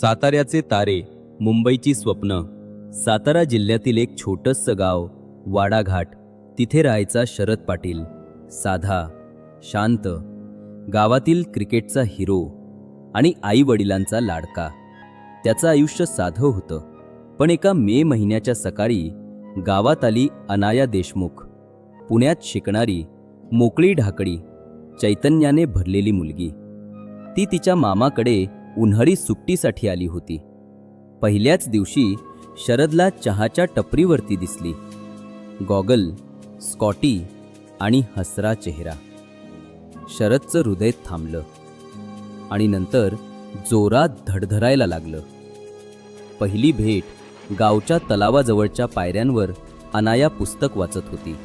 साताऱ्याचे तारे मुंबईची स्वप्न. सातारा जिल्ह्यातील एक छोटंसं गाव वाडाघाट. तिथे राहायचा शरद पाटील. साधा शांत. गावातील क्रिकेटचा हिरो आणि आई वडिलांचा लाडका. त्याचं आयुष्य साधं होतं. पण एका मे महिन्याच्या सकाळी गावात आली अनाया देशमुख. पुण्यात शिकणारी मोकळी ढाकडी चैतन्याने भरलेली मुलगी. ती तिच्या मामाकडे उन्हाळी सुट्टीसाठी आली होती. पहिल्याच दिवशी शरदला चहाच्या टपरीवरती दिसली. गॉगल स्कॉटी आणि हसरा चेहरा. शरदचं हृदय थांबलं आणि नंतर जोरात धडधडायला लागलं. पहिली भेट गावच्या तलावाजवळच्या पायऱ्यांवर अनाया पुस्तक वाचत होती.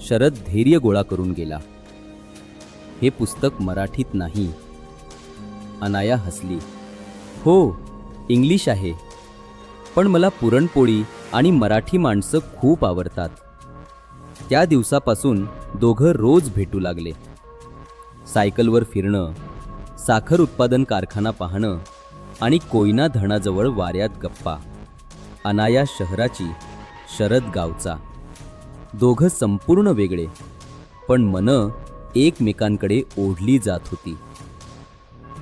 शरद धैर्य गोळा करून गेला. हे पुस्तक मराठीत नाही अनाया हसली. हो इंग्लिश आहे पण मला पुरणपोळी आणि मराठी माणसं खूप आवडतात. त्या दिवसापासून दोघं रोज भेटू लागले. सायकलवर फिरणं साखर उत्पादन कारखाना पाहणं आणि कोयना धरणाजवळ वाऱ्यात गप्पा. अनाया शहराची शरद गावचा. दोघं संपूर्ण वेगळे पण मनं एकमेकांकडे ओढली जात होती.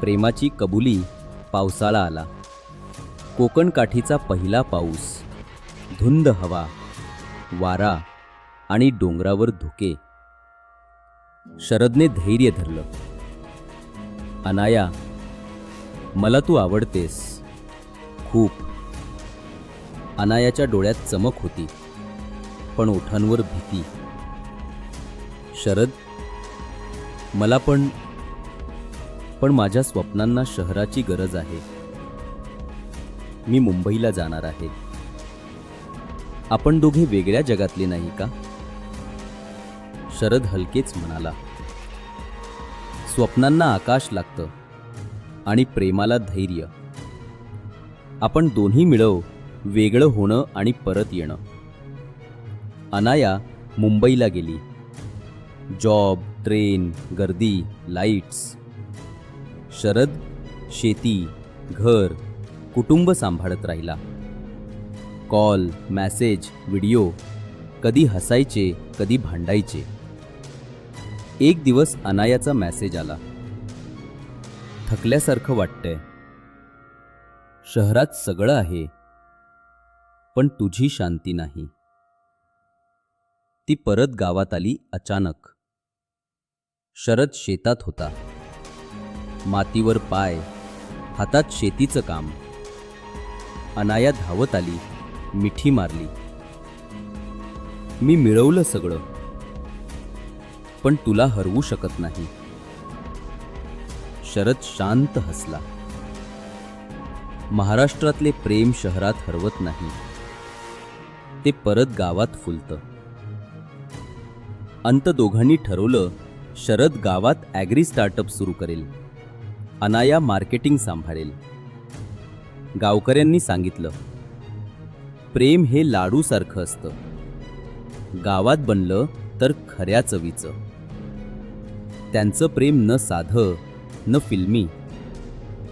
प्रेमाची कबुली पावसाळा आला. कोकणकाठीचा पहिला पाऊस धुंद हवा वारा आणि डोंगरावर धुके. शरदने धैर्य धरलं. अनाया मला तू आवडतेस. खूप. अनायाच्या डोळ्यात चमक होती पण ओठांवर भीती. शरद मला पण पण माझ्या स्वप्नांना शहराची गरज आहे. मी मुंबईला जाणार आहे. आपण दोघे वेगळ्या जगातले नाही का? शरद हलकेच म्हणाला. स्वप्नांना आकाश लागतं आणि प्रेमाला धैर्य. आपण दोन्ही मिळव वेगळं होणं आणि परत येणं. अनाया मुंबईला गेली. जॉब ट्रेन गर्दी लाईट्स. शरद शेती घर कुटुंब सांभाळत राहिला. कॉल मॅसेज व्हिडिओ कधी हसायचे कधी भांडायचे. एक दिवस अनायाचा मेसेज आला. थकल्यासारखं वाटतंय. शहरात सगळं आहे पण तुझी शांती नाही. ती परत गावात आली अचानक. शरद शेतात होता. मातीवर पाय हातात शेतीचं काम. अनाया धावत आली मिठी मारली. मी मिळवलं सगळं पण तुला हरवू शकत नाही. शरद शांत हसला. महाराष्ट्रातले प्रेम शहरात हरवत नाही. ते परत गावात फुलतं. अंत दोघांनी ठरवलं शरद गावात ॲग्री स्टार्टअप सुरू करेल. अनाया मार्केटिंग सांभाळेल. गावकऱ्यांनी सांगितलं प्रेम हे लाडूसारखं असतं. गावात बनलं तर खऱ्या चवीचं. त्यांचं प्रेम न साधं न फिल्मी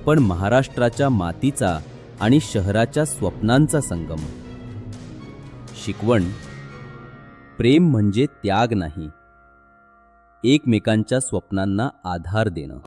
पण महाराष्ट्राच्या मातीचा आणि शहराच्या स्वप्नांचा संगम. शिकवण प्रेम म्हणजे त्याग नाही. एकमेकांच्या स्वप्नांना आधार देणं.